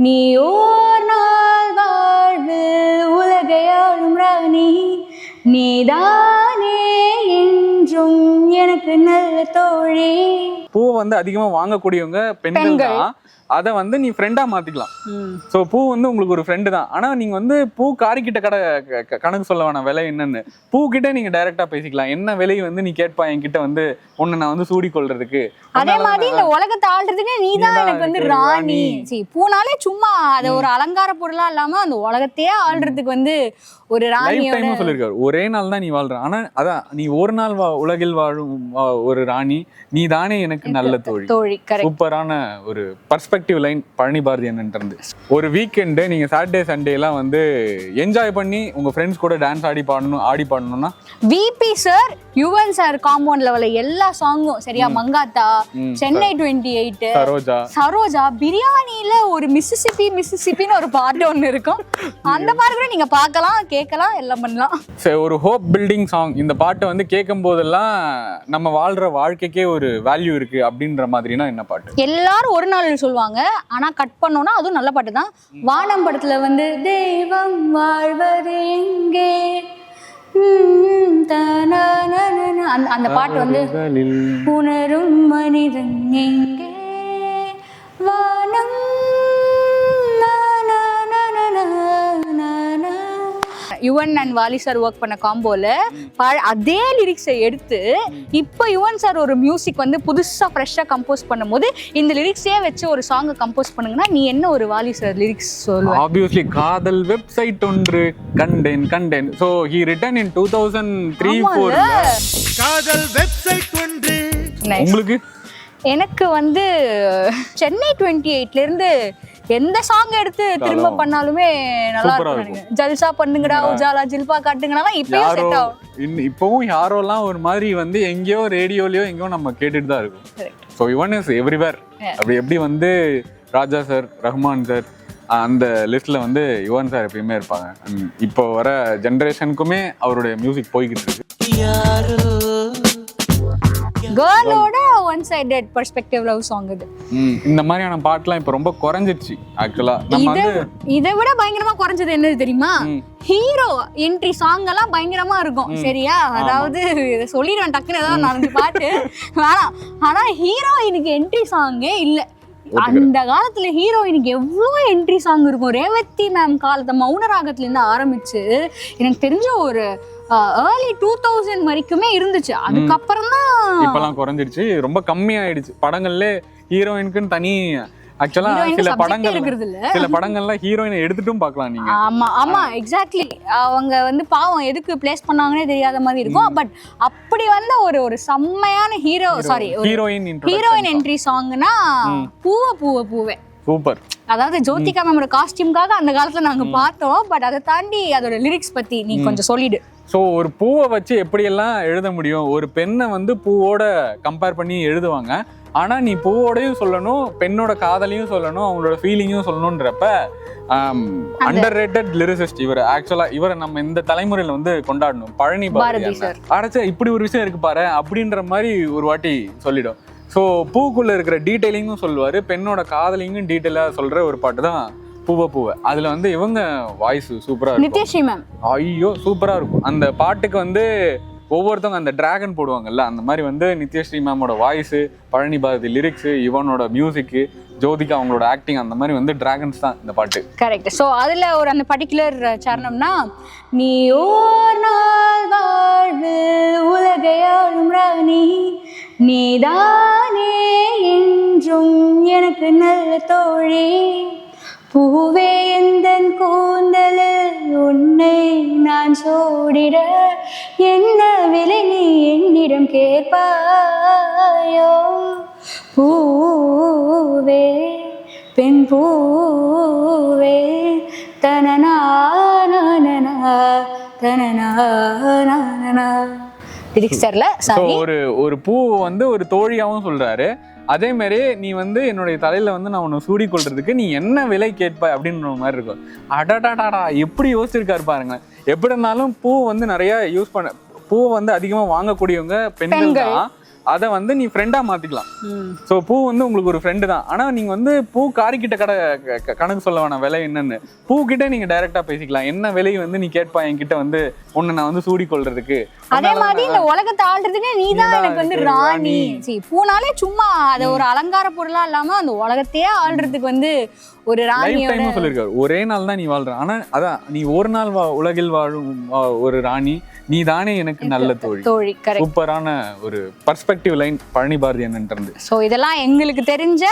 நீ ஓர் நாள் வாழ்வு உலகை ஆளும் ராணி நீதானே என்றும் எனக்கு நல்ல தோழி. பூ வந்து அதிகமா வாங்கக்கூடியவங்க பெண்கள். தான். அதை வந்து நீ ஃப்ரெண்டா மாத்திக்கலாம். ஸோ பூ வந்து உங்களுக்கு ஒரு ஃப்ரெண்டு தான். ஆனா நீங்க வந்து பூ காரிக்கிட்ட கடை கணக்கு சொல்ல வேணாம் விலை என்னன்னு. பூ கிட்ட நீங்க டைரக்டா பேசிக்கலாம். என்ன விலை வந்து நீ கேட்பா என்கிட்ட வந்து உன்னை நான் வந்து சூடி கொள்றதுக்கு அதே மாதிரி இந்த உலகத்தை ஆள்றதுக்கு நீதான் நீதான் எனக்கு வந்து ராணி. ராணி. சரி பூனாலே சும்மா அது ஒரு அலங்கார பொருளா இல்லாம அந்த உலகத்தையே ஆள்றதுக்கு வந்து ஒரு டைமும் சொல்லியிருக்காரு. ஒரே நாள் தான் நீ வாழ்ற. ஆனா அதான் நீ ஒரு நாள் உலகில் வாழும் ஒரு ராணி நீ தானே எனக்கு நல்ல தோழி. சூப்பரான ஒரு பர்ஸ்பெக்டிவ் லைன் பழனி பாரதி இருந்து. ஒரு வீக்கெண்டு நீங்க சாட்டர்டே சண்டே எல்லாம் வந்து என்ஜாய் பண்ணி உங்க ஃப்ரெண்ட்ஸ் கூட டான்ஸ் ஆடி பாடணும் ஆடி பாடணும்னா? VP sir Yuvan sir compound லெவல்ல எல்லா சாங்கும் சரியா மங்காத்தா சென்னை டுவெண்ட்டி எயிட் சரோஜா. சரோஜா பிரியாணியில ஒரு மிசிசிப்பி மிசிசிப்பின்னு ஒரு பாட்டு ஒண்ணு இருக்கும். அந்த மாதிரி கூட நீங்க பார்க்கலாம் கேட்கலாம் எல்லாம் பண்ணலாம். சரி ஒரு ஹோப் பில்டிங் சாங் இந்த பாட்டை வந்து கேட்கும் போதெல்லாம் நம்ம வாழ்ற வாழ்க்கைக்கே ஒரு வேல்யூ இருக்கு அப்படின்ற மாதிரினா என்ன பாட்டு? எல்லாரும் ஒரு நாள் சொல்லுவாங்க. ஆனா கட் பண்ணோம்னா அதுவும் நல்ல பாட்டு தான். வானம் படத்துல வந்து தெய்வம் வாழ்வது எங்கே. அந்த அந்த பாட்டு வந்து உணரும் மனிதன் எங்கே? வானம் Yuvan and Vaali sir work பண்ண காம்போல அதே லிரிக்ஸை எடுத்து இப்போ யுவன் சார் ஒரு மியூசிக் வந்து புதுசா ஃப்ரெஷ்ஷாக கம்போஸ் பண்ணும்போது இந்த லிரிக்ஸே வச்சு ஒரு சாங்கை கம்போஸ் பண்ணுங்கன்னா நீ என்ன ஒரு வாலி சார் லிரிக்ஸ் சொல்லுவ? ஆப்வியஸ்லி காதல் வெப்சைட் ஒன்று கண்டேன் கண்டேன். So he written in two thousand three four காதல் வெப்சைட் ஒன்று. உங்களுக்கு? எனக்கு வந்து சென்னை டுவெண்ட்டி எயிட்ல இருந்து எந்த சாங் எடுத்து திரும்ப. பண்ணாலுமே நல்லா இருக்கும். ஜல்சா பண்ணுங்கடா உஜாலா ஜில்பா காட்டுங்கடா இப்பயும் செட் ஆகும். இப்பவும் யாரோலாம் ஒரு மாதிரி வந்து எங்கேயோ ரேடியோலயோ எங்கேயோ நம்ம கேட்டுட்டு தான் இருக்கும். ஸோ இவன் இஸ் எவ்ரிவேர் அப்படி எப்படி வந்து ராஜா சார் ரஹ்மான் சார் அந்த லிஸ்ட்ல வந்து யுவன் சார் எப்பயுமே இருப்பாங்க. இப்போ வர ஜென்ரேஷனுக்குமே அவருடைய மியூசிக் போய்கிட்டு இருக்கு. கேர்ளோட one sided perspective love song இது. இந்த மாதிரியான பாட்டுலாம் இப்போ ரொம்ப குறைஞ்சிருச்சு ஆக்சுவலா நம்ம இதை வந்து இதை விட பயங்கரமா குறைஞ்சது என்னது தெரியுமா. ஹீரோ என்ட்ரி சாங் எல்லாம் பயங்கரமா இருக்கும். சரியா? அதாவது இதை சொல்லிடுவேன் டக்குன்னு ஏதாவது நாலஞ்சு பாட்டு. வேணாம். ஆனா ஹீரோயினுக்கு என்ட்ரி சாங்கே இல்ல. அந்த காலத்துல ஹீரோயினுக்கு எவ்வளோ என்ட்ரி சாங் இருக்கும். ரேவதி மேம் காலத்தை மௌனராகத்துல இருந்து ஆரம்பிச்சு எனக்கு தெரிஞ்ச ஒரு ஏர்லி டூ தௌசண்ட் வரைக்குமே இருந்துச்சு. அதுக்கப்புறம் தான் இப்பெல்லாம் குறைஞ்சிருச்சு. ரொம்ப கம்மியாயிடுச்சு. படங்கள்ல ஹீரோயினுக்குன்னு தனி ஆக்சுவலா சில படங்கள் சில படங்கள்ல ஹீரோயினை எடுத்துட்டும் பார்க்கலாம் நீங்க. ஆமா ஆமா எக்ஸாக்ட்லி அவங்க வந்து பாவம் எதுக்கு பிளேஸ் பண்ணாங்கன்னே தெரியாத மாதிரி இருக்கும். பட் அப்படி வந்த ஒரு ஒரு செம்மையான hero sorry heroine heroine entry சாங்னா பூவ பூவ பூவே. சூப்பர் அதாவது ஜோதிகா மேமோட காஸ்டியூம்காக அந்த காலத்துல நாங்க பார்த்தோம். பட் அதை தாண்டி அதோட லிரிக்ஸ் பத்தி நீ கொஞ்சம் சொல்லிடு. ஸோ ஒரு பூவை வச்சு எப்படியெல்லாம் எழுத முடியும்? ஒரு பெண்ணை வந்து பூவோட கம்பேர் பண்ணி எழுதுவாங்க. ஆனா நீ பூவோடையும் சொல்லணும் பெண்ணோட காதலையும் சொல்லணும் அவங்களோட ஃபீலிங்கும் சொல்லணுன்றப்ப அண்டர் ரேட்டட் லிரிசிஸ்ட் இவர். ஆக்சுவலா இவரை நம்ம இந்த தலைமுறையில வந்து கொண்டாடணும். பழனி பாரதி. அரைச்ச இப்படி ஒரு விஷயம் இருக்கு பாரு அப்படின்ற மாதிரி ஒரு வாட்டி சொல்லிடும். ஸோ பூக்குள்ள இருக்கிற டீட்டெயிலிங்கும் சொல்லுவாரு பெண்ணோட காதலிங்கும் டீட்டெயிலாக சொல்ற ஒரு பாட்டு தான் பூவை பூவை. அதுல வந்து இவங்க வாய்ஸ் சூப்பரா நித்யஸ்ரீ மேம் ஐயோ சூப்பரா இருக்கும். அந்த பாட்டுக்கு வந்து ஒவ்வொருத்தவங்க அந்த டிராகன் போடுவாங்கல்ல அந்த மாதிரி வந்து நித்யஸ்ரீ மேமோட வாய்ஸ் பழனி பாரதி லிரிக்ஸ் இவனோட மியூசிக்கு ஜோதிகா அவங்களோட ஆக்டிங் அந்த மாதிரி வந்து டிராகன்ஸ் தான் இந்த பாட்டு. கரெக்ட் ஸோ அதில் ஒரு அந்த பர்டிகுலர் சரணம்னா நீ ஓர் நாள் வாழ்வு உலகை ஆளும் ராணி நீதானே என்றும் எனக்கு நல்ல தோழி பூவே எந்தன் கூந்தலில் உன்னை நான் சூடிட. என்ன விலை நீ என்னிடம் கேட்பாயோ? பூவே பெண் பூவே தனனா தனனா லிரிக்ஸ் தெரியல ஸோ சாரி ஒரு ஒரு பூ வந்து ஒரு தோழியாவும் சொல்றாரு. அதே மாதிரி நீ வந்து என்னுடைய தலையில வந்து நான் உன்னை சூடி கொள்றதுக்கு நீ என்ன விலை கேட்பாய் அப்படின்ற மாதிரி இருக்கும். அடடாடாடா எப்படி யோசிச்சிருக்காரு பாருங்க எப்படி இருந்தாலும் பூ வந்து நிறைய யூஸ் பண்ண பூ வந்து அதிகமா வாங்கக்கூடியவங்க பெண்கள். தான். அதை வந்து நீ ஃப்ரெண்டா மாத்திக்கலாம். ம். ஸோ பூ வந்து உங்களுக்கு ஒரு ஃப்ரெண்டு தான். ஆனா நீங்க வந்து பூ காரிக்கிட்ட கடை கணக்கு சொல்ல வேணாம் விலை என்னன்னு. பூ கிட்ட நீங்க டைரக்டா பேசிக்கலாம். என்ன விலை வந்து நீ கேட்பா என்கிட்ட வந்து உன்னை நான் வந்து சூடி கொள்றதுக்கு? அதே மாதிரி இந்த உலகத்தை ஆள்றதுக்கு நீ தான் எனக்கு வந்து ராணி. ராணி. சரி பூனாலே சும்மா அது ஒரு அலங்கார பொருளா இல்லாம அந்த உலகத்தையே ஆள்றதுக்கு வந்து ஒரு டைம் சொல்லியிருக்காரு. ஒரே நாள் தான் நீ வாழ்ற. ஆனா அதான் நீ ஒரு நாள் உலகில் வாழும் ஒரு ராணி. நீ தானே எனக்கு நல்ல தோழி. தோழி கரெக்ட் சூப்பரான ஒரு பர்ஸ்பெக்டிவ் லைன் பழனி பாரதி இருந்து சோ இதெல்லாம் எங்களுக்கு தெரிஞ்ச.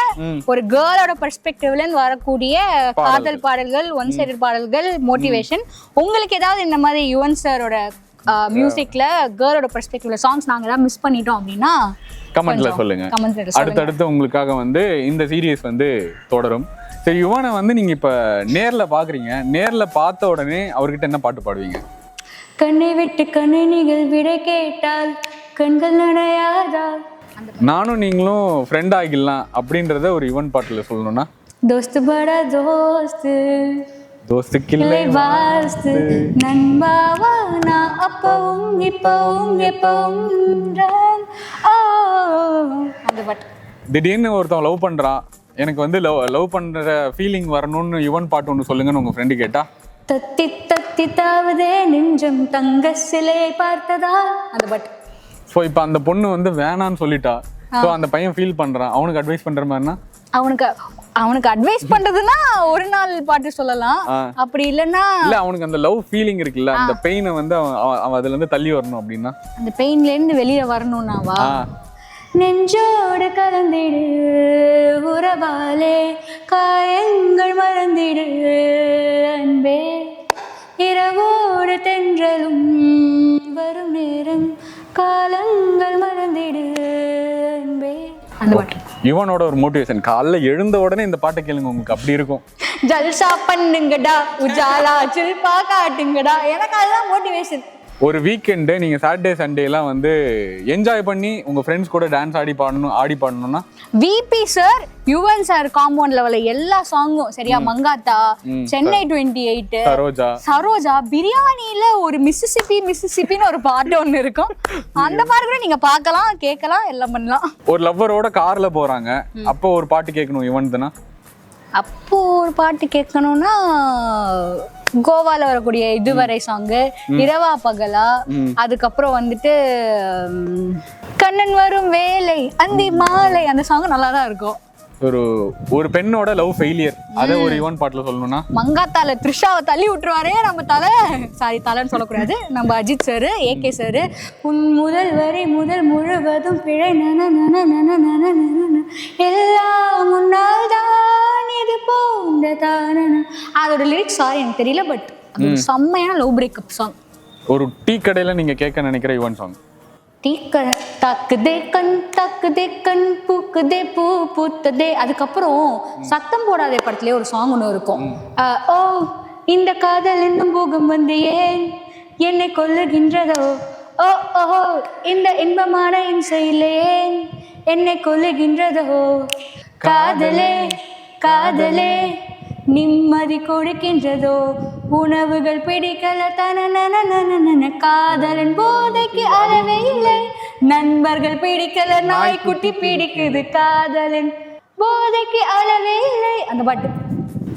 ஒரு கேர்ளோட பெர்ஸ்பெக்டிவ்ல இருந்து வரக்கூடிய காதல் பாடல்கள் ஒன் சைடட் பாடல்கள் மோட்டிவேஷன் உங்களுக்கு ஏதாவது இந்த மாதிரி யுவன் சாரோட மியூசிக்ல கேர்ளோட பெர்ஸ்பெக்டிவ்ல சாங்ஸ் நாங்க ஏதாவது மிஸ் பண்ணிட்டோம் அப்படின்னா கமெண்ட்ல சொல்லுங்க. கமெண்ட்ல சொல்லுங்க. அடுத்தடுத்து உங்களுக்காக வந்து இந்த சீரியஸ் வந்து தொடரும். சரி யுவனை வந்து நீங்க இப்ப நேர்ல பாக்குறீங்க. நேர்ல பார்த்த உடனே அவர்கிட்ட என்ன பாட்டு பாடுவீங்க? கண்ணை விட்டு கணினிகள் விடை கேட்டால் கண்கள் நடையாதா நானும் நீங்களும் ஃப்ரெண்ட் ஆகிடலாம் அப்படின்றத ஒரு யுவன் பாட்டுல சொல்லணும்னா தோஸ்து பட தோஸ்து. தோஸ்துக்கில்லை இல்லை வாஸ்து. நண்பாவா? நான் அப்பவும் இப்பவும் எப்பவும் அந்த பாட்டு. திடீர்னு ஒருத்தன் லவ் பண்றான். எனக்கு வந்து லவ் லவ் பண்ற ஃபீலிங் வரணும்னு யுவன் பாட்டு ஒன்று சொல்லுங்கன்னு உங்க ஃப்ரெண்டு கேட்டா தத்தி தத்தி தாவுதே நெஞ்சம் தங்க சிலையை பார்த்ததா? அந்த பாட்டு. ஸோ இப்போ அந்த பொண்ணு வந்து வேணான்னு சொல்லிட்டா. ஸோ அந்த பையன் ஃபீல் பண்றான். அவனுக்கு அட்வைஸ் பண்ற மாதிரினா அவனுக்கு அவனுக்கு அட்வைஸ் பண்றதுன்னா ஒரு நாள் பாட்டு சொல்லலாம். அப்படி இல்லைன்னா இல்ல அவனுக்கு அந்த லவ் ஃபீலிங் இருக்குல்ல அந்த பெயினை வந்து அவன் அதுல இருந்து தள்ளி வரணும் அப்படின்னா. அந்த பெயின்ல இருந்து வெளியே வரணும்னாவா நெஞ்சோடு கலந்திடு உறவாலே காயங்கள் மறந்திடு அன்பே இரவோடு தென்றலும். வரும் நேரம் காலங்கள் மறந்திடு அன்பே. அந்த பாட்டு. இவனோட ஒரு மோட்டிவேஷன் காலைல எழுந்த உடனே இந்த பாட்டை கேளுங்க உங்களுக்கு அப்படி இருக்கும். ஜல்சா பண்ணுங்கடா உஜாலா சில்பா காட்டுங்கடா. எனக்கு அதுதான் மோட்டிவேஷன் ஒரு வீக்கெண்டு நீங்க சாட்டர்டே சண்டே எல்லாம் வந்து என்ஜாய் பண்ணி உங்க ஃப்ரெண்ட்ஸ் கூட டான்ஸ் ஆடி பாடணும் ஆடி பாடணும்னா? விபி சார் யுவன் சார் காம்பவுண்ட்ல உள்ள எல்லா சாங்கும் சரியா மங்காத்தா சென்னை டுவெண்ட்டி எயிட் சரோஜா. சரோஜா பிரியாணியில ஒரு மிசிசிப்பி மிசிசிப்பின்னு ஒரு பாட்டு ஒண்ணு இருக்கும். அந்த மாதிரி கூட நீங்க பார்க்கலாம் கேட்கலாம் எல்லாம் பண்ணலாம். ஒரு லவ்வரோட கார்ல போறாங்க. அப்போ ஒரு பாட்டு கேட்கணும் தானே அப்போ ஒரு பாட்டு கேட்கணும்னா கோவால வரக்கூடிய இதுவரை சாங்கு இரவா பகலா அதுக்கப்புறம் வந்துட்டு கண்ணன் வரும் வேலை அந்தி மாலை அந்த சாங் நல்லா தான் இருக்கும். ஒரு ஒரு பெண்ணோட லவ் ஃபெயிலியர் அதை ஒரு இவன் பாட்டுல சொல்லணும்னா? மங்காத்தால த்ரிஷாவை தள்ளி விட்டுருவாரே நம்ம தலை. சாரி தலைன்னு சொல்லக்கூடாது. நம்ம அஜித் சார் ஏகே சார் உன் முதல் வரை முதல் முழுவதும் பிழை நன நன நன நன லிரிக்ஸ் சாரி எனக்கு தெரியல பட் செம்மையான லவ் பிரேக்கப் சாங் ஒரு டீ கடையில நீங்க கேட்க நினைக்கிற யுவன் சாங் தீக்க தாக்குதே கண் தாக்குதே கண் பூக்குதே பூ பூத்ததே. அதுக்கப்புறம் சத்தம் போடாதே படத்துலயே ஒரு சாங் ஒன்று இருக்கும். ஓ இந்த காதல் என்னும் பூகம் வந்து ஏன்? என்னை கொல்லுகின்றதோ? ஓ ஓஹோ இந்த இன்பமான இன்சையில் என்னை கொல்லுகின்றதோ? காதலே காதலே. நிம்மதி கொடுக்கின்றதோ? உணவுகள் பிடிக்கல தன காதலன் போதைக்கு அளவே இல்லை. நண்பர்கள் பிடிக்கல நாய்க்குட்டி பிடிக்குது. காதலன் போதைக்கு அளவே இல்லை. அந்த பாட்டு.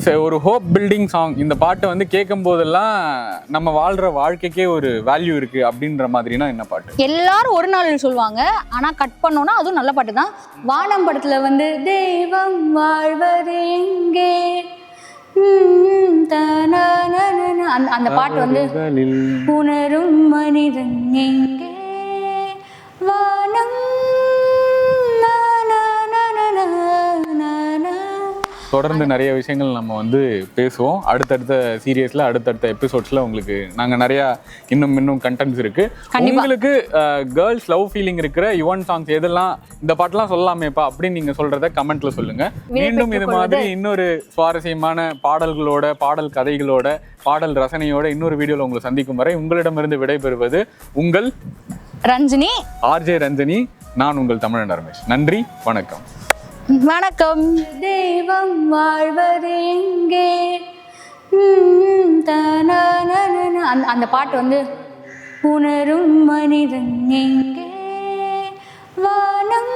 சரி ஒரு ஹோப் பில்டிங் சாங் இந்த பாட்டை வந்து கேட்கும் போதெல்லாம் நம்ம வாழ்ற வாழ்க்கைக்கே ஒரு வேல்யூ இருக்கு அப்படின்ற மாதிரினா என்ன பாட்டு? எல்லாரும் ஒரு நாள் சொல்லுவாங்க. ஆனா கட் பண்ணோம்னா அதுவும் நல்ல பாட்டு தான் வானம் படத்துல வந்து தெய்வம் வாழ்வது எங்கே. அந்த அந்த பாட்டு வந்து உணரும் மனிதன் எங்கே? வானம் தொடர்ந்து நிறைய விஷயங்கள் நம்ம வந்து பேசுவோம். அடுத்தடுத்த சீரியஸ்ல அடுத்தடுத்த எபிசோட்ஸ்ல உங்களுக்கு நாங்க நிறைய இன்னும் இன்னும் கண்டென்ட்ஸ் இருக்கு. உங்களுக்கு கேர்ள்ஸ் லவ் ஃபீலிங் இருக்கிற யுவன் சாங்ஸ் எதெல்லாம் இந்த பாட்டெல்லாம் சொல்லலாமேப்பா அப்படின்னு நீங்க சொல்றத கமெண்ட்ல சொல்லுங்க. மீண்டும் இது மாதிரி இன்னொரு சுவாரஸ்யமான பாடல்களோட பாடல் கதைகளோட பாடல் ரசனையோட இன்னொரு வீடியோல உங்களை சந்திக்கும் வரை உங்களிடமிருந்து விடைபெறுவது உங்கள் ரஞ்சினி. ஆர்ஜே ரஞ்சனி. நான் உங்கள் தமிழன் ரமேஷ். நன்றி வணக்கம். வணக்கம். தெய்வம் வாழ்வது எங்கே அந்த அந்த பாட்டு வந்து உணரும் மனிதன் எங்கே? வானம்